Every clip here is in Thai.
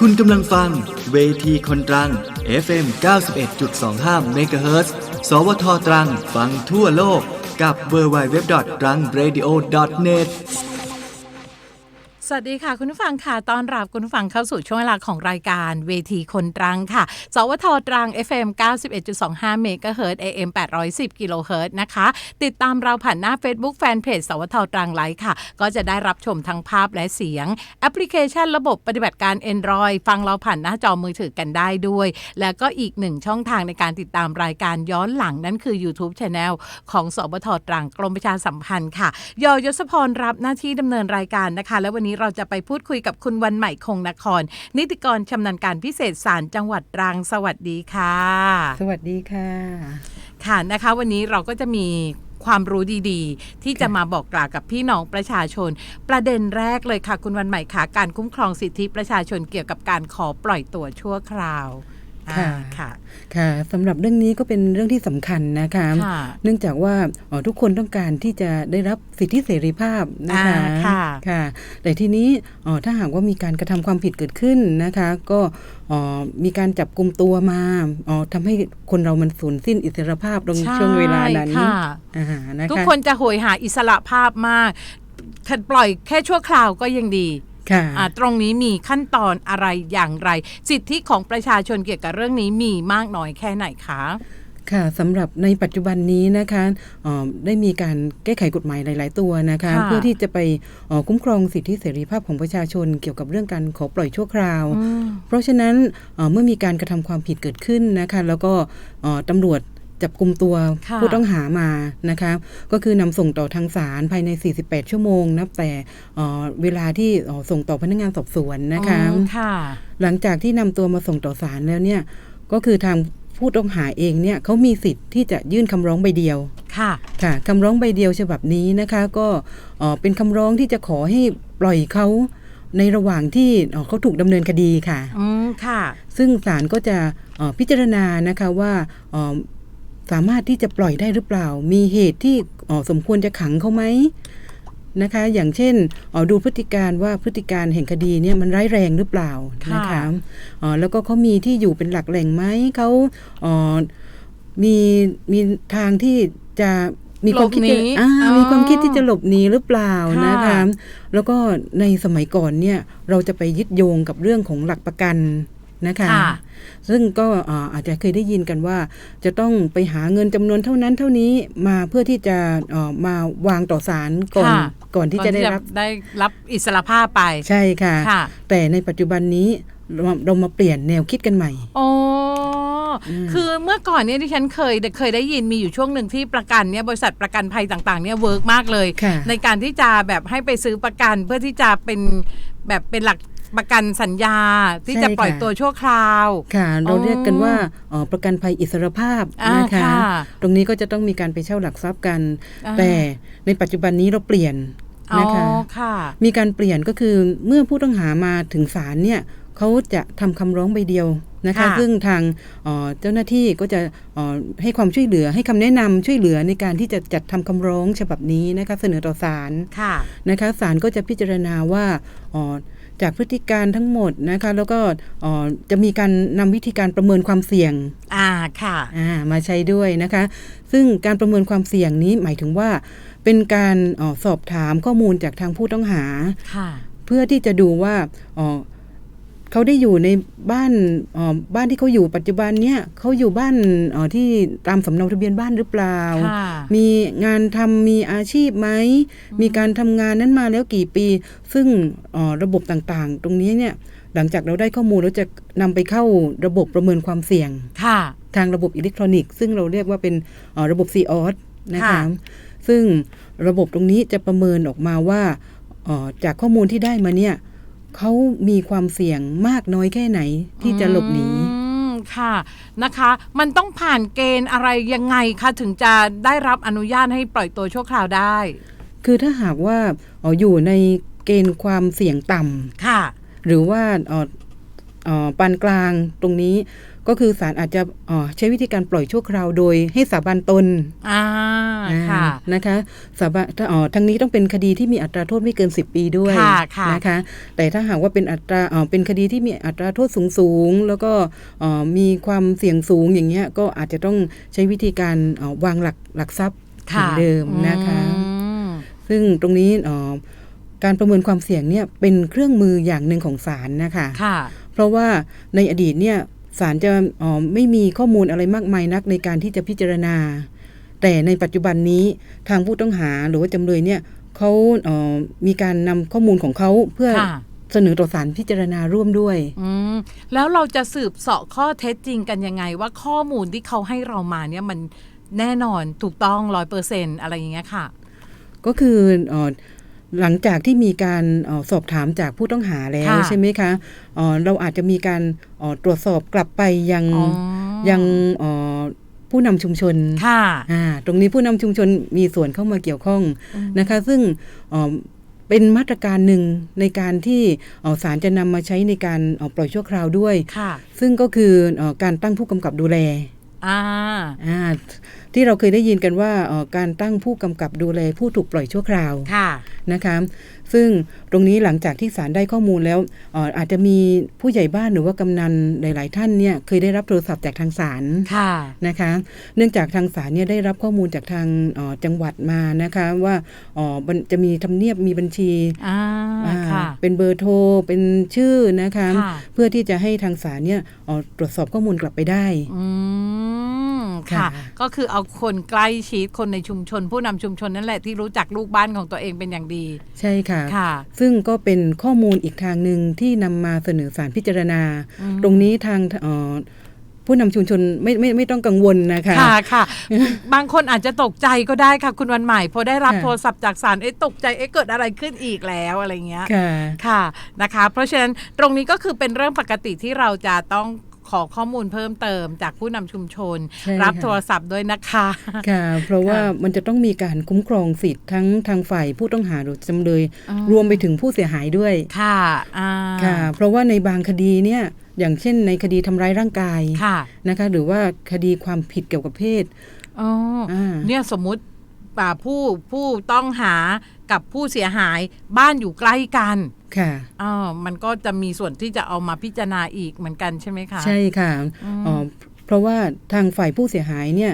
คุณกำลังฟังเวทีคนตรัง FM 91.25 MHz สวทตรัง ฟังทั่วโลกกับ w w w t r a n g r a d i o n e t สวัสดีค่ะ คุณผู้ฟังค่ะตอนรับคุณผู้ฟังเข้าสู่ช่วงเวลาของรายการเวทีคนตรังค่ะ สวทตรัง FM 91.25 เมกะเฮิรต AM 810 กิโลเฮิรตนะคะ ติดตามเราผ่านหน้า Facebook Fanpage สวทตรังไลฟ์ค่ะ ก็จะได้รับชมทั้งภาพและเสียง แอปพลิเคชันระบบปฏิบัติการ Android ฟังเราผ่านหน้าจอมือถือกันได้ด้วย แล้วก็อีกหนึ่งช่องทางในการติดตามรายการย้อนหลังนั่นคือ YouTube Channel ของสวทตรังกรมประชาสัมพันธ์ค่ะยอยศพรรับหน้าที่ดำเนินรายการนะคะ และวันนี้เราจะไปพูดคุยกับคุณวันใหม่คงนคร นิติกรชำนาญการพิเศษศาลจังหวัดตรังสวัสดีค่ะ สวัสดีค่ะ ค่ะนะคะ วันนี้เราก็จะมีความรู้ดีๆ ที่จะมาบอกกล่าวกับพี่น้องประชาชน ประเด็นแรกเลยค่ะ คุณวันใหม่ค่ะการคุ้มครองสิทธิประชาชนเกี่ยวกับการขอปล่อยตัวชั่วคราวอ่า ค่ะค่ะค่ะสำหรับเรื่องนี้ก็เป็นเรื่องที่สำคัญนะคะค่ะเนื่องจากว่าเอ่อทุกคนต้องการที่จะได้รับสิทธิเสรีภาพนะคะอ่าค่ะค่ะ แต่ทีนี้เอ่อถ้าหากว่ามีการกระทำความผิดเกิดขึ้นนะคะ ก็เอ่อมีการจับกลุ่มตัวมาเอ่อทำให้คนเรามันสูญสิ้นอิสรภาพตรงใช่ช่วงเวลานั้นค่ะอ่านะคะทุกคนจะโหยหาอิสระภาพมากปล่อยแค่ชั่วคราวก็ยังดีค่ะอ่า ตรงนี้มีขั้นตอนอะไรอย่างไร สิทธิของประชาชนเกี่ยวกับเรื่องนี้มีมากน้อยแค่ไหนคะค่ะสำหรับในปัจจุบันนี้นะคะเอ่อได้มีการแก้ไขกฎหมายหลาย ๆ ตัวนะคะค่ะเพื่อที่จะไปเอ่อคุ้มครองสิทธิเสรีภาพของประชาชนเกี่ยวกับเรื่องการขอปล่อยชั่วคราวอืมเพราะฉะนั้นเอ่อเมื่อมีการกระทำความผิดเกิดขึ้นนะคะแล้วก็เอ่อตำรวจ จับกลุ่มตัวค่ะผู้ต้องหามานะคะก็คือนำส่งต่อทางศาลภายใน 48 ชั่วโมง นับแต่เอ่อเวลาที่เอ่อส่งต่อพนักงานสอบสวนนะคะอืมค่ะหลังจากที่นำตัวมาส่งต่อศาลแล้วเนี่ยก็คือทางผู้ต้องหาเองเนี่ยเขามีสิทธิ์ที่จะยื่นคำร้องใบเดียวค่ะค่ะคำร้องใบเดียวฉบับนี้นะคะก็เอ่อเป็นคำร้องที่จะขอให้ปล่อยเขาในระหว่างที่เอ่อเขาถูกดำเนินคดีค่ะ อืมค่ะ ซึ่งศาลก็จะเอ่อพิจารณานะคะว่าเอ่อ สามารถที่จะปล่อยได้หรือเปล่า มีเหตุที่เอ่อสมควรจะขังเขาไหมนะคะ อย่างเช่นเอ่อดูพฤติการว่าพฤติการแห่งคดีเนี่ยมันร้ายแรงหรือเปล่าค่ะนะคะเอ่อแล้วก็เขามีที่อยู่เป็นหลักแหล่งไหมเขาเอ่อมีมีทางที่จะมีความคิดหลบหนีจะอ่าอ๋อมีความคิดที่จะหลบหนีหรือเปล่าค่ะนะคะ แล้วก็ในสมัยก่อนเนี่ยเราจะไปยึดโยงกับเรื่องของหลักประกัน นะคะค่ะซึ่งก็อ่าอาจจะเคยได้ยินกันว่า จะต้องไปหาเงินจำนวนเท่านั้นเท่านี้มาเพื่อที่จะเอ่อมาวางต่อศาลก่อนค่ะก่อนที่จะได้รับได้รับอิสระภาพไปใช่ค่ะค่ะ แต่ในปัจจุบันนี้เราเรามาเปลี่ยนแนวคิดกันใหม่โอ้คือเมื่อก่อนเนี่ยที่ฉันเคยเคยได้ยินมีอยู่ช่วงหนึ่งที่ประกันเนี่ยบริษัทประกันภัยต่างๆเนี่ยเวิร์กมากเลยค่ะในการที่จะแบบให้ไปซื้อประกันเพื่อที่จะเป็นแบบเป็นหลัก ประกันสัญญาที่จะปล่อยตัวชั่วคราว ค่ะ เราอ๋อเรียกกันว่าเอ่อประกันภัยอิสรภาพอ่านะคะค่ะตรงนี้ก็จะต้องมีการไปเช่าหลักทรัพย์กันอ่าแต่ในปัจจุบันนี้เราเปลี่ยนอ๋อนะคะค่ะมีการเปลี่ยนก็คือเมื่อผู้ต้องหามาถึงศาลเนี่ยเขาจะทำคำร้องใบเดียวนะคะค่ะซึ่งทางเอ่อเจ้าหน้าที่ก็จะเอ่อให้ความช่วยเหลือให้คำแนะนำช่วยเหลือในการที่จะจัดทำคำร้องฉบับนี้นะคะ เสนอต่อศาลค่ะนะคะศาลก็จะพิจารณาว่าเอ่อ จากพฤติการทั้งหมดนะคะ แล้วก็เอ่อจะมีการนำวิธีการประเมินความเสี่ยงอ่าค่ะอ่ามาใช้ด้วยนะคะ ซึ่งการประเมินความเสี่ยงนี้หมายถึงว่า เป็นการเออสอบถามข้อมูลจากทางผู้ต้องหาค่ะเพื่อที่จะดูว่าเอ่อ เขาได้อยู่ในบ้านเอ่อบ้านที่เขาอยู่ปัจจุบันเนี่ยเขาอยู่บ้านเอ่อที่ตามสำเนาทะเบียนบ้านหรือเปล่าค่ะมีงานทำมีอาชีพไหมมีการทำงานนั้นมาแล้วกี่ปี ซึ่งเอ่อระบบต่างๆ ตรงนี้เนี่ยหลังจากเราได้ข้อมูลเราจะนำไปเข้าระบบประเมินความเสี่ยงค่ะทางระบบอิเล็กทรอนิกส์ซึ่งเราเรียกว่าเป็นเอ่อระบบ c ีออสนะคะค่ะซึ่งระบบตรงนี้จะประเมินออกมาว่าเอ่อจากข้อมูลที่ได้มาเนี่ย เขามีความเสี่ยงมากน้อยแค่ไหนที่จะหลบหนีอืมค่ะนะคะ มันต้องผ่านเกณฑ์อะไรยังไงคะถึงจะได้รับอนุญาตให้ปล่อยตัวชั่วคราวได้ คือถ้าหากว่าเอ่ออยู่ในเกณฑ์ความเสี่ยงต่ำค่ะ หรือว่าเอ่อเอ่อปานกลางตรงนี้ ก็คือศาลอาจจะเอ่อใช้วิธีการปล่อยชั่วคราวโดยให้สาบานตนอ่าค่ะอ่านะคะสาบานถ้าอ๋อทั้งนี้ต้องเป็นคดีที่มีอัตราโทษไม่เกิน 10 ปีด้วยค่ะค่ะนะคะ แต่ถ้าหากว่าเป็นอัตราเอ่อเป็นคดีที่มีอัตราโทษสูงสูงๆแล้วก็เอ่อมีความเสี่ยงสูงอย่างเงี้ยก็อาจจะต้องใช้วิธีการเอ่อวางหลักหลักทรัพย์เหมือนเดิมนะคะอืมซึ่งตรงนี้เอ่อการประเมินความเสี่ยงเนี่ยเป็นเครื่องมืออย่างหนึ่งของศาลนะคะค่ะเพราะว่าในอดีตเนี่ย ศาลจะเอ่อไม่มีข้อมูลอะไรมากมายนักในการที่จะพิจารณา แต่ในปัจจุบันนี้ทางผู้ต้องหาหรือว่าจำเลยเนี่ยเขาเอ่อมีการนำข้อมูลของเขาเพื่อค่ะ เสนอต่อศาลพิจารณาร่วมด้วย อืมแล้วเราจะสืบเสาะข้อเท็จจริงกันยังไง ว่าข้อมูลที่เขาให้เรามาเนี่ยมันแน่นอนถูกต้องร้อยเปอร์เซ็นอะไรอย่างเงี้ยค่ะ ก็คือเอ่อ หลังจากที่มีการเออสอบถามจากผู้ต้องหาแล้วค่ะใช่ไหมคะเอ่อเราอาจจะมีการเอ่อตรวจสอบกลับไปยังอ๋อยังเอ่อผู้นำชุมชนค่ะอ่าตรงนี้ผู้นำชุมชนมีส่วนเข้ามาเกี่ยวข้องนะคะ ซึ่งเอ่อเป็นมาตรการหนึ่งในการที่เอ่อศาลจะนำมาใช้ในการเอ่อปล่อยชั่วคราวด้วยค่ะซึ่งก็คือเอ่อการตั้งผู้กำกับดูแลอ่าอ่า ที่เราเคยได้ยินกันว่าเอ่อการตั้งผู้กำกับดูแลผู้ถูกปล่อยชั่วคราวค่ะนะคะซึ่งตรงนี้หลังจากที่ศาลได้ข้อมูลแล้วเอ่ออาจจะมีผู้ใหญ่บ้านหรือว่ากำนันหลาย ๆ ท่านเนี่ยเคยได้รับโทรศัพท์จากทางศาลค่ะนะคะ เนื่องจากทางศาลเนี่ยได้รับข้อมูลจากทางเอ่อจังหวัดมานะคะว่าเอ่อมันจะมีทำเนียบมีบัญชีอ่าอ่าค่ะเป็นเบอร์โทรเป็นชื่อนะคะค่ะเพื่อที่จะให้ทางศาลเนี่ยเอ่อตรวจสอบข้อมูลกลับไปได้อืม ค่ะค่ะ ก็คือเอาคนใกล้ชิดคนในชุมชน ผู้นำชุมชนนั่นแหละที่รู้จักลูกบ้านของตัวเองเป็นอย่างดี ใช่ค่ะค่ะ ซึ่งก็เป็นข้อมูลอีกทางหนึ่งที่นำมาเสนอสารพิจารณา ตรงนี้ทางเอ่อผู้นำชุมชนไม่ไม่ไม่ต้องกังวลนะคะ ค่ะค่ะ บางคนอาจจะตกใจก็ได้ค่ะ คุณวันใหม่ พอได้รับค่ะโทรศัพท์จากสารเอ๊ะตกใจเอ๊ะเกิดอะไรขึ้นอีกแล้วอะไรเงี้ย ค่ะ ค่ะนะคะ เพราะฉะนั้นตรงนี้ก็คือเป็นเรื่องปกติที่เราจะต้อง ขอข้อมูลเพิ่มเติมจากผู้นำชุมชน ใช่รับค่ะ โทรศัพท์ด้วยนะคะ ค่ะ เพราะว่าค่ะมันจะต้องมีการคุ้มครองสิทธิ์ทั้งทางฝ่ายผู้ต้องหาหรือจำเลยอ่ารวมไปถึงผู้เสียหายด้วย ค่ะอ่าค่ะ เพราะว่าในบางคดีเนี่ย อย่างเช่นในคดีทำร้ายร่างกายค่ะนะคะ หรือว่าคดีความผิดเกี่ยวกับเพศอ๋อออ่า เนี่ยสมมุติอ่าผู้ผู้ต้องหา กับผู้เสียหายบ้านอยู่ใกล้กันค่ะอ๋อมันก็จะมีส่วนที่จะเอามาพิจารณาอีกเหมือนกันใช่ไหมคะใช่ค่ะอ๋อเพราะว่าทางฝ่ายผู้เสียหายเนี่ย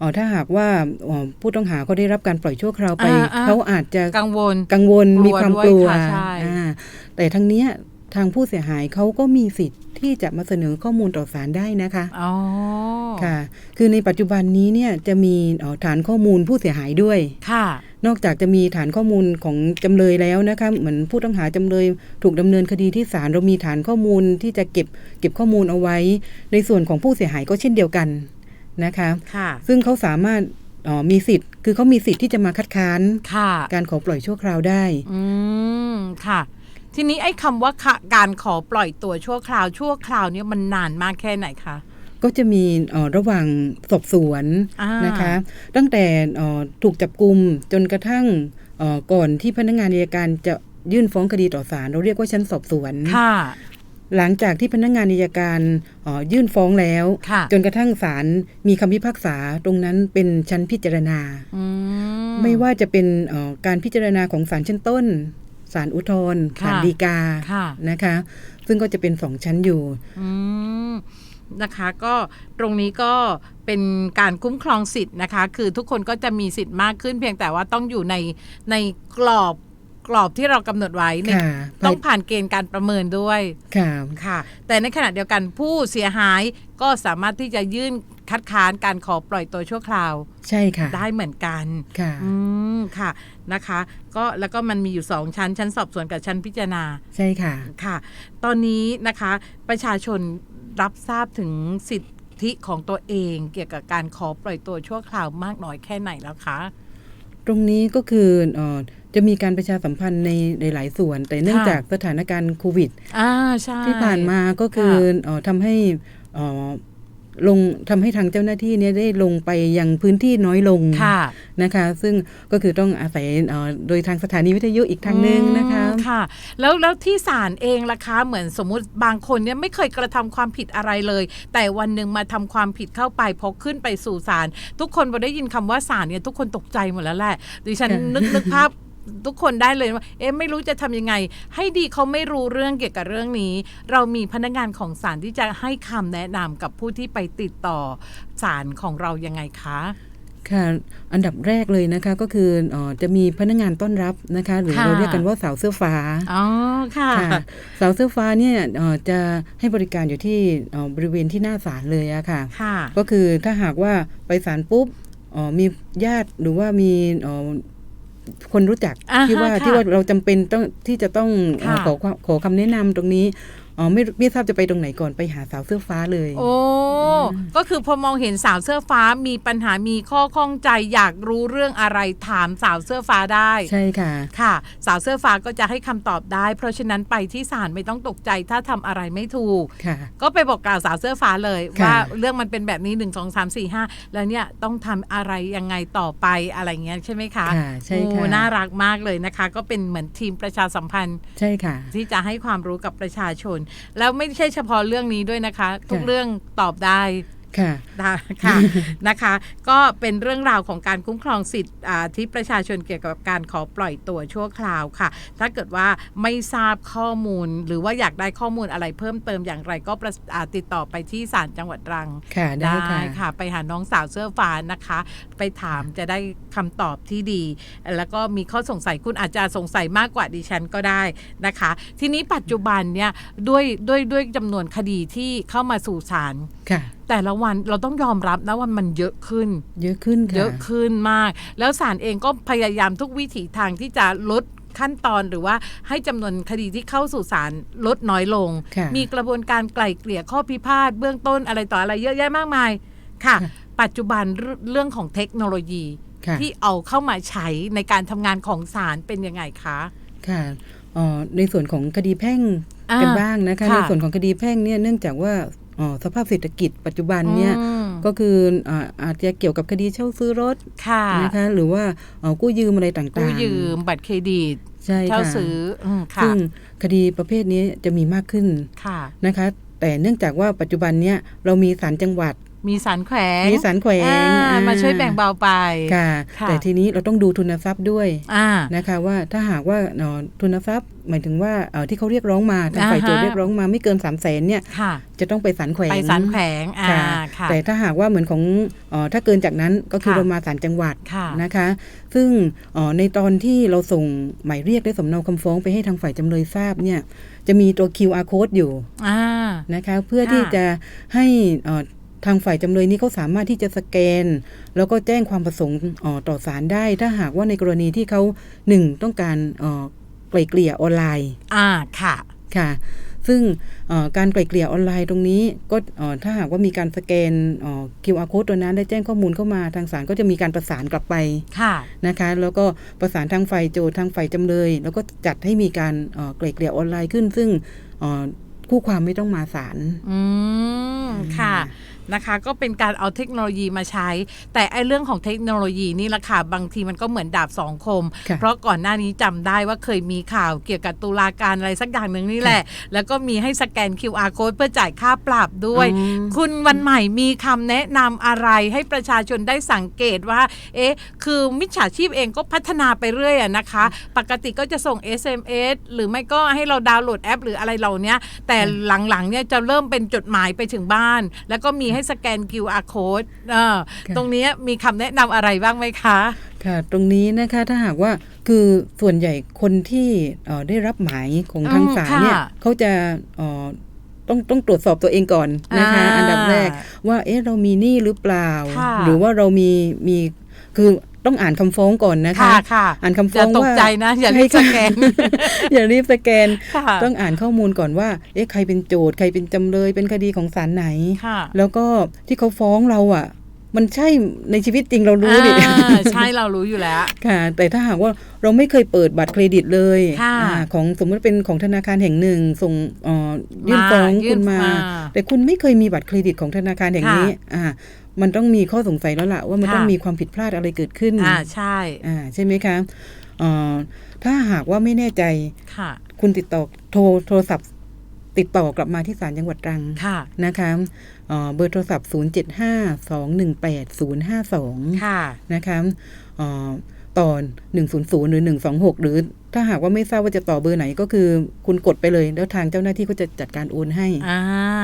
อ๋อถ้าหากว่าอ๋อผู้ต้องหาเขาได้รับการปล่อยชั่วคราวไปอ่าอ่าเขาอาจจะกังวลกังวลกลัวมีความด้วยกลัวค่ะใช่อ่าแต่ทั้งเนี้ย ทางผู้เสียหายเขาก็มีสิทธิ์ที่จะมาเสนอข้อมูลต่อศาลได้นะคะอ๋อค่ะ คือในปัจจุบันนี้เนี่ยจะมีเอ่อฐานข้อมูลผู้เสียหายด้วย ค่ะ นอกจากจะมีฐานข้อมูลของจำเลยแล้วนะคะ เหมือนผู้ต้องหาจำเลยถูกดำเนินคดีที่ศาลเรามีฐานข้อมูลที่จะเก็บเก็บข้อมูลเอาไว้ ในส่วนของผู้เสียหายก็เช่นเดียวกันนะคะค่ะ ซึ่งเขาสามารถเอ่อมีสิทธิ์ คือเขามีสิทธิ์ที่จะมาคัดค้านค่ะการขอปล่อยชั่วคราวได้ อืม ค่ะ ทีนี้ไอ้คำว่าค่ะการขอปล่อยตัวชั่วคราวชั่วคราวเนี่ยมันนานมากแค่ไหนคะก็จะมีเอ่อระหว่างสอบสวนอ่านนะคะ ตั้งแต่เอ่อถูกจับกลุ่มจนกระทั่งเอ่อก่อนที่พนักงานอัยการจะยื่นฟ้องคดีต่อศาลเราเรียกว่าชั้นสอบสวนค่ะ หลังจากที่พนักงานอัยการเอ่อยื่นฟ้องแล้วค่ะจนกระทั่งศาลมีคำพิพากษาตรงนั้นเป็นชั้นพิจารณาอืมไม่ว่าจะเป็นเอ่อการพิจารณาของศาลชั้นต้น ศาลอุทธรณ์ค่ะศาลฎีกาค่ะนะคะ ซึ่งก็จะเป็นสองชั้นอยู่อืมนะคะก็ตรงนี้ก็เป็นการคุ้มครองสิทธิ์นะคะ คือทุกคนก็จะมีสิทธิ์มากขึ้น เพียงแต่ว่าต้องอยู่ในในกรอบกรอบที่เรากำหนดไว้ในค่ะต้องผ่านเกณฑ์การประเมินด้วยค่ะค่ะ แต่ในขณะเดียวกันผู้เสียหายก็สามารถที่จะยื่น คัดค้านการขอปล่อยตัวชั่วคราว ใช่ค่ะ ได้เหมือนกันค่ะอืมค่ะนะคะ ก็แล้วก็มันมีอยู่สองชั้น ชั้นสอบสวนกับชั้นพิจารณาใช่ค่ะค่ะ ตอนนี้นะคะประชาชนรับทราบถึงสิทธิของตัวเองเกี่ยวกับการขอปล่อยตัวชั่วคราวมากน้อยแค่ไหนแล้วคะตรงนี้ก็คือเอ่อจะมีการประชาสัมพันธ์ในในหลายส่วน แต่เนื่องค่ะจากสถานการณ์โควิดอ่าใช่ที่ผ่านมาก็คือค่ะเอ่อทำให้เอ่อ ลงทำให้ทางเจ้าหน้าที่เนี่ยได้ลงไปยังพื้นที่น้อยลงค่ะนะคะ ซึ่งก็คือต้องอาศัยเอ่อโดยทางสถานีวิทยุอีกทางหนึ่งนะคะอืมค่ะ แล้วแล้วที่ศาลเองล่ะคะ เหมือนสมมุติบางคนเนี่ยไม่เคยกระทำความผิดอะไรเลย แต่วันหนึ่งมาทำความผิดเข้าไปพอขึ้นไปสู่ศาลทุกคนพอได้ยินคำว่าศาลเนี่ยทุกคนตกใจหมดแล้วแหละดิฉันค่ะนึกนึกภาพ ทุกคนได้เลยว่า เอ๊ะไม่รู้จะทำยังไง ให้ดีเขาไม่รู้เรื่องเกี่ยวกับเรื่องนี้ เรามีพนักงานของศาลที่จะให้คำแนะนำกับผู้ที่ไปติดต่อศาลของเรายังไงคะค่ะอันดับแรกเลยนะคะก็คือเออจะมีพนักงานต้อนรับนะคะ หรือค่ะเราเรียกกันว่าสาวเสื้อฟ้าอ๋อค่ะค่ะสาวเสื้อฟ้าเนี่ยเอ่อจะให้บริการอยู่ที่เอ่อบริเวณที่หน้าศาลเลยอะค่ะค่ะก็คือถ้าหากว่าไปศาลปุ๊บเอ่อมีญาติหรือว่ามีเอ่อ คนรู้จักอ่าฮะที่ว่าค่ะที่ว่าเราจำเป็นต้องที่จะต้องเอ่อค่ะขอความขอคำแนะนำตรงนี้ อ๋อไม่ไม่ทราบจะไปตรงไหนก่อนไปหาสาวเสื้อฟ้าเลย โอ้ ก็คือพอมองเห็นสาวเสื้อฟ้ามีปัญหามีข้อข้องใจอยากรู้เรื่องอะไรถามสาวเสื้อฟ้าได้ ใช่ค่ะ ค่ะ สาวเสื้อฟ้าก็จะให้คำตอบได้ เพราะฉะนั้นไปที่ศาลไม่ต้องตกใจถ้าทำอะไรไม่ถูกค่ะก็ไปบอกกล่าวสาวเสื้อฟ้าเลยค่ะว่าเรื่องมันเป็นแบบนี้หนึ่งสองสามสี่ห้าแล้วเนี่ยต้องทำอะไรยังไงต่อไปอะไรเงี้ยใช่ไหมคะค่ะใช่ค่ะโอ้น่ารักมากเลยนะคะ ก็เป็นเหมือนทีมประชาสัมพันธ์ใช่ค่ะ ที่จะให้ความรู้กับประชาชนแล้วไม่ใช่เฉพาะเรื่องนี้ด้วยนะคะ ทุกเรื่องตอบได้ ค่ะได้ค่ะนะคะ ก็เป็นเรื่องราวของการคุ้มครองสิทธิอ่าที่ประชาชนเกี่ยวกับการขอปล่อยตัวชั่วคราวค่ะ ถ้าเกิดว่าไม่ทราบข้อมูล หรือว่าอยากได้ข้อมูลอะไรเพิ่มเติมอย่างไรก็ประอ่าติดต่อไปที่ศาลจังหวัดตรังค่ะได้ค่ะค่ะ ไปหาน้องสาวเสื้อฟ้านะคะ ไปถามจะได้คำตอบที่ดี แล้วก็มีข้อสงสัยคุณอาจจะสงสัยมากกว่าดิฉันก็ได้นะคะ ทีนี้ปัจจุบันเนี่ยด้วยด้วยด้วยจำนวนคดีที่เข้ามาสู่ศาลค่ะแต่ละวันเราต้องยอมรับนะว่ามันเยอะขึ้น เยอะขึ้นค่ะเยอะขึ้นมาก แล้วศาลเองก็พยายามทุกวิถีทางที่จะลดขั้นตอนหรือว่าให้จำนวนคดีที่เข้าสู่ศาลลดน้อยลงค่ะมีกระบวนการไกล่เกลี่ยข้อพิพาทเบื้องต้นอะไรต่ออะไรเยอะแยะมากมายค่ะค่ะปัจจุบันเรื่องเรื่องของเทคโนโลยีค่ะที่เอาเข้ามาใช้ในการทำงานของศาลเป็นยังไงคะค่ะเอ่อในส่วนของคดีแพ่งอ่ากันบ้างนะคะค่ะในส่วนของคดีแพ่งเนี่ยเนื่องจากว่าเอ่อ สภาพเศรษฐกิจปัจจุบันเนี่ยอืมก็คืออ่าอาจจะเกี่ยวกับคดีเช่าซื้อรถค่ะนะคะหรือว่าเอ่อกู้ยืมอะไรต่างๆกู้ยืมบัตรเครดิตใช่เช่าค่ะซื้ออืมค่ะซึ่งคดีประเภทนี้จะมีมากขึ้นค่ะนะคะ แต่เนื่องจากว่าปัจจุบันเนี่ยเรามีศาลจังหวัด มีสารแขวงมีศาลแขวงอ่าอ่ามาช่วยแบ่งเบาไปค่ะค่ะ แต่ทีนี้เราต้องดูทุนทรัพย์ด้วยอ่านะคะว่าถ้าหากว่าเอ่อทุนทรัพย์หมายถึงว่าเอ่อที่เขาเรียกร้องมาทางฝ่ายโจทย์อ่าฮะเรียกร้องมาไม่เกิน3ามแสนเนี่ยค่ะจะต้องไปศาลแขวงไปสารแขวงอ่าค่ะค่ะแต่ถ้าหากว่าเหมือนของเออถ้าเกินจากนั้นก็คือค่ะเรามาศาลจังหวัดค่ะนะคะ ซึ่งเอ่อในตอนที่เราส่งหมายเรียกและสำเนาคำฟ้องไปให้ทางฝ่ายจำเลยทราบเนี่ยจะมีตัว QR code อยู่อ่านะคะเพื่อค่ะที่จะให้เอ่อ ทางฝ่ายจำเลยนี้เขาสามารถที่จะสแกน แล้วก็แจ้งความประสงค์เอ่อต่อศาลได้ ถ้าหากว่าในกรณีที่เขาหนึ่งต้องการเอ่อไกล่เกลี่ยออนไลน์ อ่าค่ะค่ะ ซึ่งเอ่อการไกล่เกลี่ยออนไลน์ตรงนี้ก็เอ่อถ้าหากว่ามีการสแกนเอ่อ QR code ตัวนั้นได้แจ้งข้อมูลเข้ามาทางศาลก็จะมีการประสานกลับไปค่ะนะคะ แล้วก็ประสานทางฝ่ายโจทย์ทางฝ่ายจำเลย แล้วก็จัดให้มีการเอ่อไกล่เกลี่ยออนไลน์ขึ้น ซึ่งเอ่อคู่ความไม่ต้องมาศาลอืมค่ะ นะคะ ก็เป็นการเอาเทคโนโลยีมาใช้ แต่ไอ้เรื่องของเทคโนโลยีนี่แหละค่ะบางทีมันก็เหมือนดาบสองคมค่ะเพราะก่อนหน้านี้จำได้ว่าเคยมีข่าวเกี่ยวกับตุลาการอะไรสักอย่างหนึ่งนี่แหละ แล้วก็มีให้สแกน QR code เพื่อจ่ายค่าปรับด้วยอืมคุณวันใหม่มีคำแนะนำอะไรให้ประชาชนได้สังเกตว่า เอ๊ะ คือมิจฉาชีพเองก็พัฒนาไปเรื่อยอะนะคะ ปกติก็จะส่ง SMS หรือไม่ก็ให้เราดาวน์โหลดแอป หรืออะไรเหล่านี้แต่หลังๆเนี่ยจะเริ่มเป็นจดหมายไปถึงบ้าน แล้วก็มีให้สแกน QR code เออค่ะตรงนี้มีคำแนะนำอะไรบ้างไหมคะ ค่ะ ตรงนี้นะคะถ้าหากว่าคือส่วนใหญ่คนที่เอ่อได้รับหมายของทางอืมศาลเนี่ยค่ะเขาจะเอ่อต้องต้องตรวจสอบตัวเองก่อนนะคะอ่าอันดับแรกว่าเอ๊ะเรามีหนี้หรือเปล่าค่ะหรือว่าเรามีมีคือ ต้องอ่านคำฟ้องก่อนนะคะค่ะค่ะอ่านคำฟ้อย่าองตกว่าใจนะอย่ารีบสแกนอย่ารีบสแกนค่ะต้องอ่านข้อมูลก่อนว่า เอ๊ะใครเป็นโจทย์ใครเป็นจำเลยเป็นคดีของศาลไหนค่ะแล้วก็ที่เขาฟ้องเราอะมันใช่ในชีวิตจริงเรารู้ดิอ่าใช่เรารู้อยู่แล้วค่ะ แต่ถ้าหากว่าเราไม่เคยเปิดบัตรเครดิตเลยค่ะอ่าของสมมติเป็นของธนาคารแห่งหนึ่ง ส่งเอ่อยื่นมาฟ้องยื่นคุณมามา แต่คุณไม่เคยมีบัตรเครดิตของธนาคารแห่งนี้ค่ะอ่า มันต้องมีข้อสงสัยแล้วล่ะว่ามันค่ะต้องมีความผิดพลาดอะไรเกิดขึ้นอ่าใช่อ่าใช่ไหมคะเอ่อถ้าหากว่าไม่แน่ใจค่ะ คุณติดต่อโทรโทรศัพท์ ติดต่อกลับมาที่ศาลจังหวัดตรังค่ะนะคะเอ่อเบอร์โทรศัพท์ 075-218-052 ค่ะนะคะ เอ่อต่อ100 หรือ 126 หรือ ถ้าหากว่าไม่ทราบว่าจะต่อเบอร์ไหนก็คือคุณกดไปเลย แล้วทางเจ้าหน้าที่ก็จะจัดการโอนให้อ่า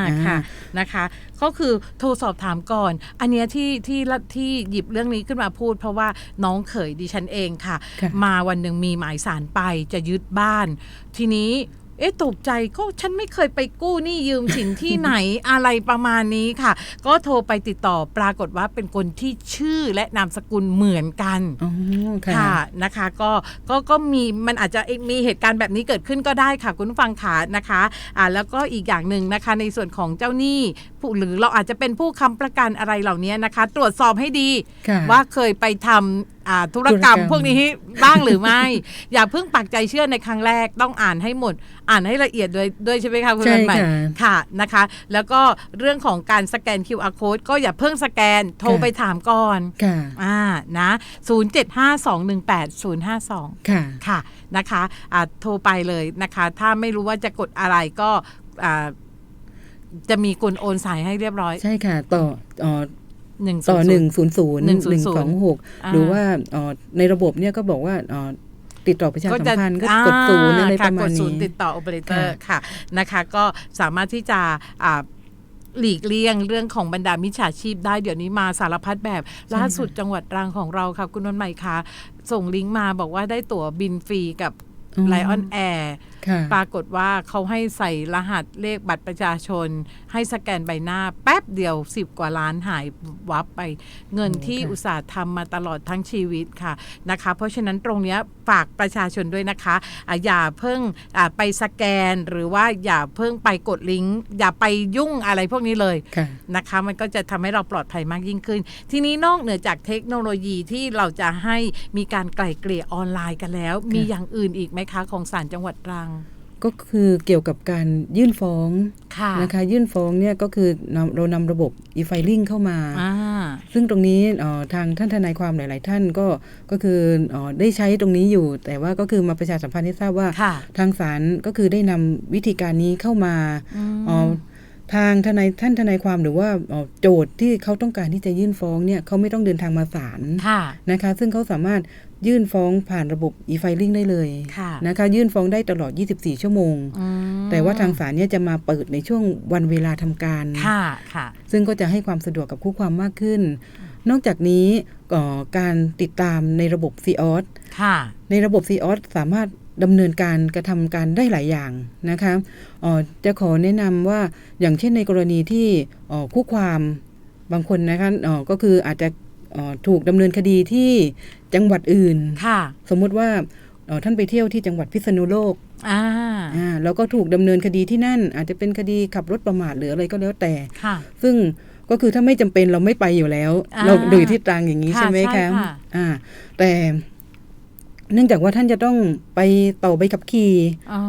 อ่าค่ะนะคะ ก็คือโทรสอบถามก่อน อันเนี้ยที่ที่ละที่หยิบเรื่องนี้ขึ้นมาพูด เพราะว่าน้องเขยดิฉันเองค่ะค่ะมาวันหนึ่งมีหมายสารไปจะยึดบ้าน ทีนี้ เอ๊ะตกใจก็ฉันไม่เคยไปกู้หนี้ยืมสินที่ไหนอะไรประมาณนี้ค่ะ ก็โทรไปติดต่อปรากฏว่าเป็นคนที่ชื่อและนามสกุลเหมือนกันอ๋อค่ะค่ะนะคะก็ก็ก็มีมันอาจจะมีเหตุการณ์แบบนี้เกิดขึ้นก็ได้ค่ะคุณผู้ฟังขานะคะอ่าแล้วก็อีกอย่างหนึ่งนะคะ ในส่วนของเจ้าหนี้ผู้หรือเราอาจจะเป็นผู้ค้ำประกันอะไรเหล่านี้นะคะ ตรวจสอบให้ดีค่ะว่าเคยไปทำอ่าธุรกรรมธุรกรรมพวกนี้บ้างหรือไม่ อย่าเพิ่งปักใจเชื่อในครั้งแรกต้องอ่านให้หมด อ่านให้ละเอียดด้วยด้วยใช่ไหมคะคุณใช่วันใหม่ค่ะค่ะนะคะ แล้วก็เรื่องของการสแกน QR code ก็อย่าเพิ่งสแกนโทรค่ะไปถามก่อนค่ะอ่านะ0752180052 ค่ะค่ะนะคะอ่าโทรไปเลยนะคะ ถ้าไม่รู้ว่าจะกดอะไรก็อ่าจะมีคนโอนสายให้เรียบร้อย ใช่ค่ะ ต่อเอ่อหนึ่ง ต่อหนึ่งศูนย์ศูนย์หนึ่ง100สองหกอ่าหรือว่าเอ่อในระบบเนี่ยก็บอกว่าเอ่อติดต่อประชาก็สัมจะพันธ์ก็อ่ากดศูนย์อะไรค่ประมากณดศูนี้นย์ติดต่อโอเปอเรเตอร์ค่ะค่ะนะคะ ก็สามารถที่จะอ่าหลีกเลี่ยงเรื่องของบรรดามิจฉาชีพได้เดี๋ยวนี้มาสารพัดแบบล่าสุดจังหวัดตรังของเราค่ะ คุณวันใหม่คะส่งลิงก์มาบอกว่าได้ตั๋วบินฟรีกับอืม ไลออนแอร์ค่ะปรากฏว่าเขาให้ใส่รหัสเลขบัตรประชาชน ให้สแกนใบหน้าแป๊บเดียว 10 กว่าล้านหายวับไป เงินโอ้ที่ค่ะอุตสาห์ทำมาตลอดทั้งชีวิตค่ะนะคะ เพราะฉะนั้นตรงเนี้ยฝากประชาชนด้วยนะคะอะอย่าเพิ่งอ่าไปสแกนหรือว่าอย่าเพิ่งไปกดลิงก์อย่าไปยุ่งอะไรพวกนี้เลยค่ะนะคะ มันก็จะทำให้เราปลอดภัยมากยิ่งขึ้น ทีนี้นอกเหนือจากเทคโนโลยีที่เราจะให้มีการไกล่เกลี่ยออนไลน์กันแล้ว มีอย่างอื่นอีกไหมคะของศาลจังหวัดตรัง ก็คือเกี่ยวกับการยื่นฟ้องค่ะนะคะยื่นฟ้องเนี่ยก็คือนำเรานำระบบ e-filing เข้ามาอ่าซึ่งตรงนี้เอ่อทางท่านทนายความหลาย ๆ ท่านก็ก็คือเออได้ใช้ตรงนี้อยู่ แต่ว่าก็คือมาประชาสัมพันธ์ให้ทราบว่าค่ะทางศาลก็คือได้นำวิธีการนี้เข้ามาอืมเอ่อ ทางทนายท่านทนายความหรือว่าเอ่อโจทย์ที่เขาต้องการที่จะยื่นฟ้องเนี่ยเขาไม่ต้องเดินทางมาศาลค่ะนะคะ ซึ่งเขาสามารถยื่นฟ้องผ่านระบบ e-filing ได้เลยค่ะนะคะ ยื่นฟ้องได้ตลอด 24 ชั่วโมงอืมแต่ว่าทางศาลเนี่ยจะมาเปิดในช่วงวันเวลาทำการค่ะค่ะ ซึ่งก็จะให้ความสะดวกกับคู่ความมากขึ้น นอกจากนี้เอ่อการติดตามในระบบ c ีออสค่ะในระบบ c ีออสสามารถ ดำเนินการกระทำการได้หลายอย่างนะคะเอ่อจะขอแนะนำว่าอย่างเช่นในกรณีที่เอ่อคู่ความบางคนนะคะเอ่อก็คืออาจจะเอ่อถูกดำเนินคดีที่จังหวัดอื่นค่ะสมมุติว่าเอ่อท่านไปเที่ยวที่จังหวัดพิษณุโลกอ่าอ่าแล้วก็ถูกดำเนินคดีที่นั่น อาจจะเป็นคดีขับรถประมาทหรืออะไรก็แล้วแต่ค่ะซึ่งก็คือถ้าไม่จำเป็นเราไม่ไปอยู่แล้วอ่าเราดูอยู่ที่ตรังอย่างนี้ค่ะใช่ไหมใช่คะค่ะอ่าแต่ เนื่องจากว่าท่านจะต้องไปต่อใบขับขี่อ๋อ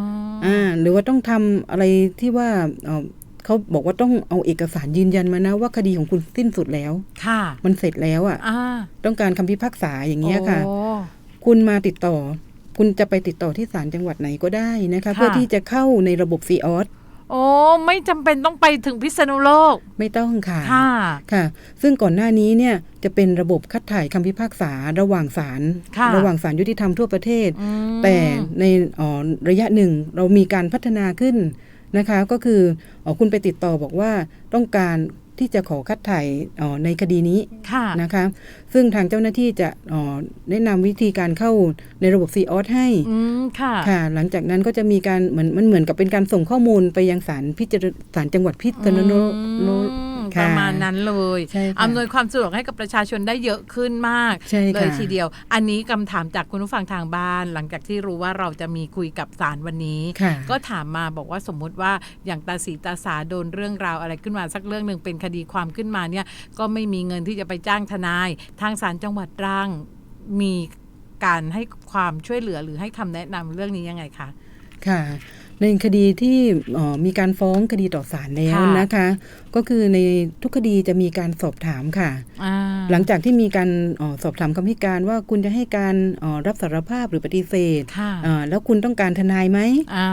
อ่าหรือว่าต้องทำอะไรที่ว่าเอ่อเขาบอกว่าต้องเอาเอกสารยืนยันมานะว่าคดีของคุณสิ้นสุดแล้ว ค่ะ มันเสร็จแล้วอะอ่าต้องการคำพิพากษาอย่างเงี้ยค่ะโอ้คุณมาติดต่อ คุณจะไปติดต่อที่ศาลจังหวัดไหนก็ได้นะคะค่ะเพื่อที่จะเข้าในระบบซีออส โอ้ไม่จำเป็นต้องไปถึงพิษณุโลก ไม่ต้องค่ะ ค่ะค่ะ ซึ่งก่อนหน้านี้เนี่ยจะเป็นระบบคัดถ่ายคำพิพากษาระหว่างศาลค่ะระหว่างศาลยุติธรรมทั่วประเทศอืมแต่ในอ๋อระยะหนึ่งเรามีการพัฒนาขึ้นนะคะ ก็คืออ๋อคุณไปติดต่อบอกว่าต้องการ ที่จะขอคัดถ่ายอ๋อในคดีนี้ค่ะนะคะ ซึ่งทางเจ้าหน้าที่จะอ๋อแนะนำวิธีการเข้าในระบบ c ีออสให้อืมค่ะค่ะ หลังจากนั้นก็จะมีการเหมือนมันเหมือนกับเป็นการส่งข้อมูลไปยังศาลพิจารศาลจังหวัดพิษณุโลกอืมค่ะ ประมาณนั้นเลยใช่ค่ะอำนวยความสะดวกให้กับประชาชนได้เยอะขึ้นมากใช่ค่ะเลยทีเดียว อันนี้คำถามจากคุณผู้ฟังทางบ้าน หลังจากที่รู้ว่าเราจะมีคุยกับศาลวันนี้ค่ะก็ถามมาบอกว่าสมมุติว่าอย่างตาสีตาสาโดนเรื่องราวอะไรขึ้นมาสักเรื่องหนึ่งเป็นคดีความขึ้นมาเนี่ยก็ไม่มีเงินที่จะไปจ้างทนาย ทางศาลจังหวัดตรังมีการให้ความช่วยเหลือหรือให้คำแนะนำเรื่องนี้ยังไงคะค่ะ ในคดีที่เอ่อมีการฟ้องคดีต่อศาลแล้วค่ะนะคะ ก็คือในทุกคดีจะมีการสอบถามค่ะอ่าหลังจากที่มีการเออสอบถามคำพิการว่าคุณจะให้การเอ่อรับสารภาพหรือปฏิเสธค่ะเอ่อแล้วคุณต้องการทนายไหมอ๋อ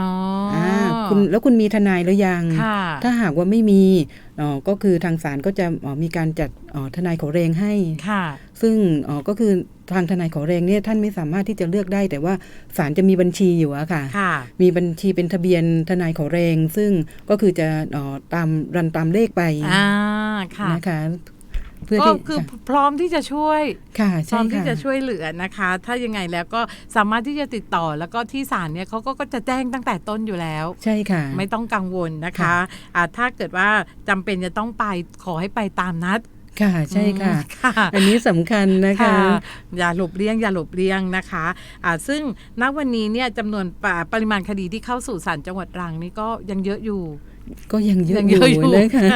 ออ่าคุณแล้วคุณมีทนายหรือยังค่ะถ้าหากว่าไม่มีเอ่อ ก็คือทางศาลก็จะเอ่อมีการจัดเอ่อทนายขอแรงให้ค่ะซึ่งเอ่อก็คือทางทนายขอแรงเนี่ยท่านไม่สามารถที่จะเลือกได้ แต่ว่าศาลจะมีบัญชีอยู่อะค่ะค่ะมีบัญชีเป็นทะเบียนทนายขอแรง ซึ่งก็คือจะเอ่อตามรันตามเลขไปอ่าค่ะนะคะ เพื่อก็ที่คือค่ะพร้อมที่จะช่วย ค่ะพร้ใช่อมที่ค่ะ จะช่วยเหลือนะคะ ถ้ายังไงแล้วก็สามารถที่จะติดต่อแล้วก็ที่ศาลเนี่ยเขาก็ก็จะแจ้งตั้งแต่ต้นอยู่แล้ว ใช่ค่ะ ไม่ต้องกังวลนะคะค่ะะถ้าเกิดว่าจำเป็นจะต้องไปขอให้ไปตามนัดค่ะใช่ค่ะ อืมค่ะ อันนี้สำคัญนะคะค่ะอย่าหลบเลี่ยง อย่าหลบเลี่ยงนะคะะซึ่งณวันนี้เนี่ยจำนวนปะปริมาณคดีที่เข้าสู่ศาลจังหวัดตรังนี่ก็ยังเยอะอยู่ ก็ยังเยอะยังอเยยู่อะอยู่นะคะ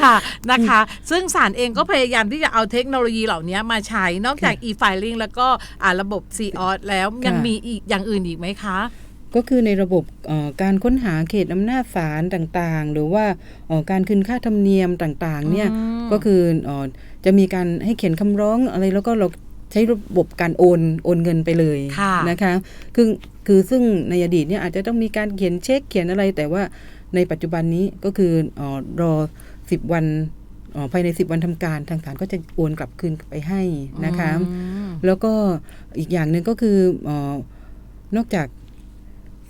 ค่ะนะคะ ซึ่งศาลเองก็พยายามที่จะเอาเทคโนโลยีเหล่านี้มาใช้นอกจาก e-filing แล้วก็อ่าระบบ c o s แล้วยังค่ะมีอีกอย่างอื่นอีกไหมคะก็คือในระบบเอ่อการค้นหาเขตอำนาจศาลต่างๆ หรือว่าเอ่อการคืนค่าธรรมเนียมต่างๆเนี่ยอืมก็คือเอ่อจะมีการให้เขียนคำร้องอะไรแล้วก็เราใช้ระบบการโอนโอนเงินไปเลยค่ะนะคะคือคือซึ่งในอดีตเนี่ยอาจจะต้องมีการเขียนเช็คเขียนอะไรแต่ว่า ในปัจจุบันนี้ก็คือเออรอสิบวันเอ่อภายในสิบวันทำการทางศาลก็จะโอนกลับคืนไปให้นะคะอืมแล้วก็อีกอย่างหนึ่งก็คือเออนอกจาก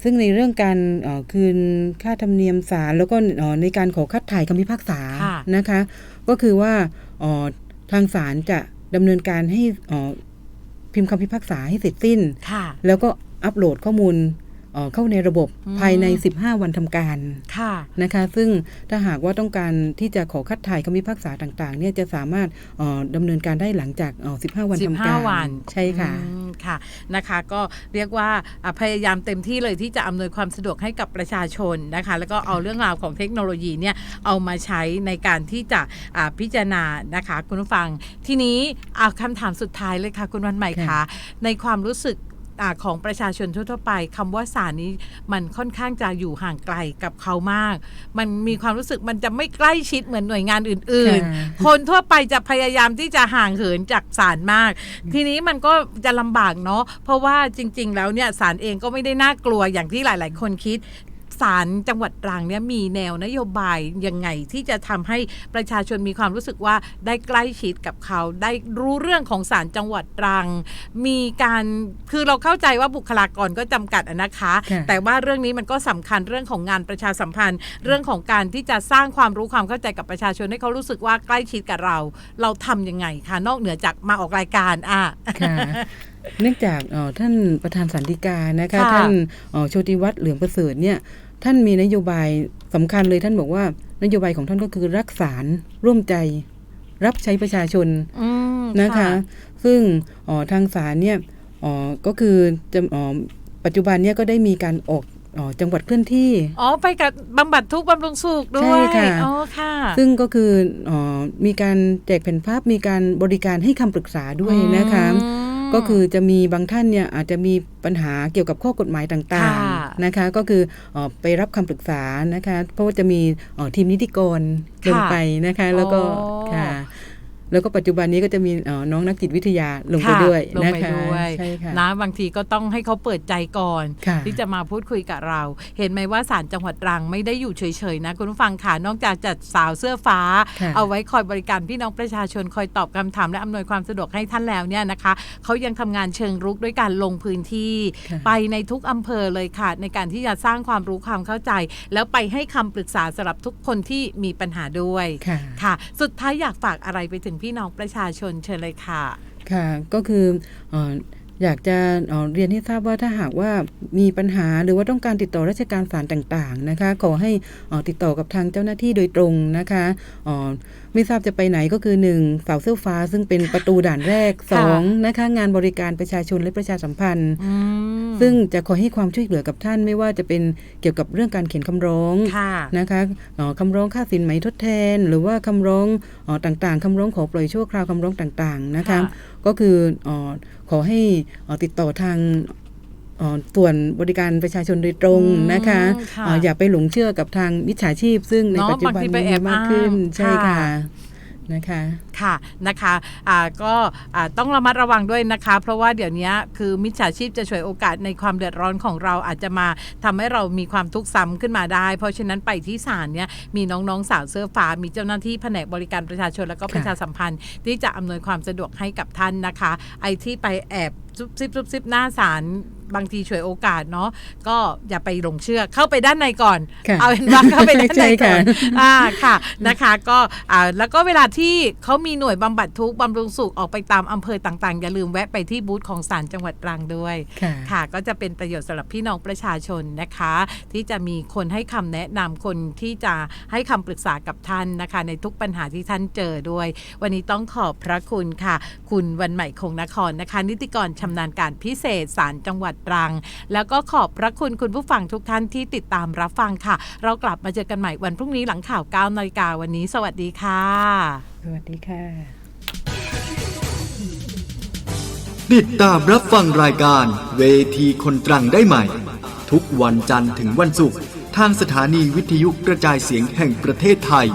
ซึ่งในเรื่องการเอ่อคืนค่าธรรมเนียมศาลแล้วก็เอ่อในการขอคัดถ่ายคำพิพากษาค่ะนะคะ ก็คือว่าเอ่อทางศาลจะดำเนินการให้เอ่อพิมพ์คำพิพากษาให้เสร็จสิ้นค่ะแล้วก็อัปโหลดข้อมูล เอ่อเข้าในระบบอืมภายใน 15 วันทำการค่ะนะคะ ซึ่งถ้าหากว่าต้องการที่จะขอคัดถ่ายคำพิพากษาต่างๆเนี่ยจะสามารถเอ่อดำเนินการได้หลังจากเอ่อ15 วันทำการ15วันใช่ค่ะอืมค่ะนะคะก็เรียกว่าอะพยายามเต็มที่เลยที่จะอำนวยความสะดวกให้กับประชาชนนะคะ แล้วก็เอาเรื่องราวของเทคโนโลยีเนี่ยเอามาใช้ในการที่จะอ่าพิจารณานะคะ คุณผู้ฟังทีนี้อะคำถามสุดท้ายเลยค่ะ คุณวันใหม่คะค่ะในความรู้สึก อาของประชาชนทั่วๆไปคำว่าสารนี้มันค่อนข้างจะอยู่ห่างไกลกับเขามาก มันมีความรู้สึกมันจะไม่ใกล้ชิดเหมือนหน่วยงานอื่นค่ะๆคนทั่วไปจะพยายามที่จะห่างเหินจากศาลมาก ทีนี้มันก็จะลำบากเนาะเพราะว่าจริง ๆ แล้วเนี่ยศาลเองก็ไม่ได้น่ากลัวอย่างที่หลาย ๆ คนคิด ศาลจังหวัดตรังเนี่ยมีแนวนโยบายยังไงที่จะทำให้ประชาชนมีความรู้สึกว่าได้ใกล้ชิดกับเขาได้รู้เรื่องของศาลจังหวัดตรัง มีการคือเราเข้าใจว่าบุคลากรก็จำกัดอะนะคะค่ะแต่ว่าเรื่องนี้มันก็สำคัญเรื่องของงานประชาสัมพันธ์ เรื่องของการที่จะสร้างความรู้ความเข้าใจกับประชาชนให้เขารู้สึกว่าใกล้ชิดกับเรา เราทำยังไงคะนอกเหนือจากมาออกรายการอะค่ะเนื่องจากเอ่อท่านประธานสันติกานะคะค่ะท่านเอ่อโชติวัฒน์เหลืองประเสริฐเนี่ย ท่านมีนโยบายสำคัญเลยท่านบอกว่านโยบายของท่านก็คือรักษาร่วมใจ รับใช้ประชาชนอืมนะคะ ซึ่งเอ่อทางศาลเนี่ยเอ่อก็คือจะเอ่อปัจจุบันเนี่ยก็ได้มีการออกเอ่อจังหวัดเคลื่อนที่ อ๋อ ไปกับบำบัดทุกข์บำรุงสุขด้ใช่วยค่ะอ๋อค่ะ ซึ่งก็คือเออมีการแจกแผ่นภาพมีการบริการให้คำปรึกษาด้วยนะคะอืม ก็คือจะมีบางท่านเนี่ยอาจจะมีปัญหาเกี่ยวกับข้อกฎหมายต่างค่ะๆนะคะ ก็คือเออไปรับคำปรึกษานะคะ เพราะว่าจะมีเอ่อทีมนิติกรลงไปนะคะ แล้วก็อ๋อค่ะ แล้วก็ปัจจุบันนี้ก็จะมีเอ่อน้องนักจิตวิทยาลงไปค่ะด้วยลงนะไปคะด้วยใช่ค่ะนะบางทีก็ต้องให้เขาเปิดใจก่อนค่ะที่จะมาพูดคุยกับเรา เห็นไหมว่าศาลจังหวัดตรังไม่ได้อยู่เฉยๆนะ คุณผู้ฟังค่ะนอกจากจัดสาวเสื้อฟ้าค่ะเอาไว้คอยบริการพี่น้องประชาชนคอยตอบคำถามและอำนวยความสะดวกให้ท่านแล้วเนี่ยนะคะเขายังทำงานเชิงรุกด้วยการลงพื้นที่ค่ะไปในทุกอำเภอเลยค่ะ ในการที่จะสร้างความรู้ความเข้าใจ แล้วไปให้คำปรึกษาสำหรับทุกคนที่มีปัญหาด้วยค่ะค่ะสุดท้ายอยากฝากอะไรไปถึงพี่น้องประชาชนเชิญเลยค่ะ ค่ะก็คืออ ออยากจะเอ่อเรียนให้ทราบว่าถ้าหากว่ามีปัญหาหรือว่าต้องการติดต่อราชการศาลต่างๆนะคะขอให้เอ่อติดต่อกับทางเจ้าหน้าที่โดยตรงนะคะเอ่อไม่ทราบจะไปไหนก็คือ 1 เสาเสื้อฟ้า ซึ่งเป็นประตูด่านแรกค่ะ2นะคะงานบริการประชาชนและประชาสัมพันธ์อืมซึ่งจะขอให้ความช่วยเหลือกับท่านไม่ว่าจะเป็นเกี่ยวกับเรื่องการเขียนคำร้องค่ะนะคะเอ่อคำร้องค่าสินไหมทดแทน หรือว่าคำร้องเออต่างๆคำร้องขอปล่อยชั่วคราวคำร้องต่างๆนะคะค่ะก็คือเออ ขอให้เอ่อติดต่อทางเอ่อส่วนบริการประชาชนโดยตรงนะคะอืมค่ะเอ่ออย่าไปหลงเชื่อกับทางมิจฉาชีพ ซึ่งในเนาะปัจจุบันบางทีไปนี้แอบมีมากขึ้นอ้างใช่ค่ะค่ะ นะคะค่ะนะคะะก็ต้องระมัดระวังด้วยนะคะ เพราะว่าเดี๋ยวนี้คือมิจฉาชีพจะฉวยโอกาสในความเดือดร้อนของเราอาจจะมาทำให้เรามีความทุกข์ซ้ำขึ้นมาได้ เพราะฉะนั้นไปที่ศาลเนี่ยมีน้องๆสาวเสื้อฟ้ามีเจ้าหน้าที่แผนกบริการประชาชนและก็ประชาสัมพันธ์ ที่จะอำนวยความสะดวกให้กับท่านนะคะ ไอที่ไปแอบ ซุบซิบซุบซิบหน้าศาลบางทีฉวยโอกาสเนาะก็อย่าไปหลงเชื่อเข้าไปด้านในก่อนค่ะเอาเป็นว่าเข้าไปด้านในใช่ก่ค่ะอนอ่าค่ะนะคะก็อ่าแล้วก็เวลาที่เขามีหน่วยบำบัดทุกข์บำรุงสุขออกไปตามอำเภอต่างๆ อย่าลืมแวะไปที่บูธของศาลจังหวัดตรังด้วยค่ะค่ะ ก็จะเป็นประโยชน์สำหรับพี่น้องประชาชนนะคะ ที่จะมีคนให้คำแนะนำคนที่จะให้คำปรึกษากับท่านนะคะ ในทุกปัญหาที่ท่านเจอด้วย วันนี้ต้องขอบพระคุณค่ะ คุณวันใหม่คงนครนะคะ นิติกรชำนาญการพิเศษศาลจังหวัดตรัง แล้วก็ขอบพระคุณคุณผู้ฟังทุกท่านที่ติดตามรับฟังค่ะ เรากลับมาเจอกันใหม่วันพรุ่งนี้หลังข่าว9นาฬิกาวันนี้ สวัสดีค่ะ สวัสดีค่ะ ติดตามรับฟังรายการ เวทีคนตรังได้ใหม่ ทุกวันจันทร์ถึงวันศุกร์ทางสถานีวิทยุกระจายเสียงแห่งประเทศไทย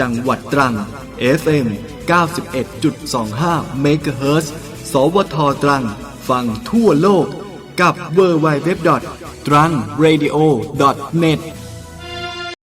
จังหวัดตรัง FM 91.25 MHz สวทตรัง ฟังทั่วโลกกับ w w w t r a n g r a d i o n e t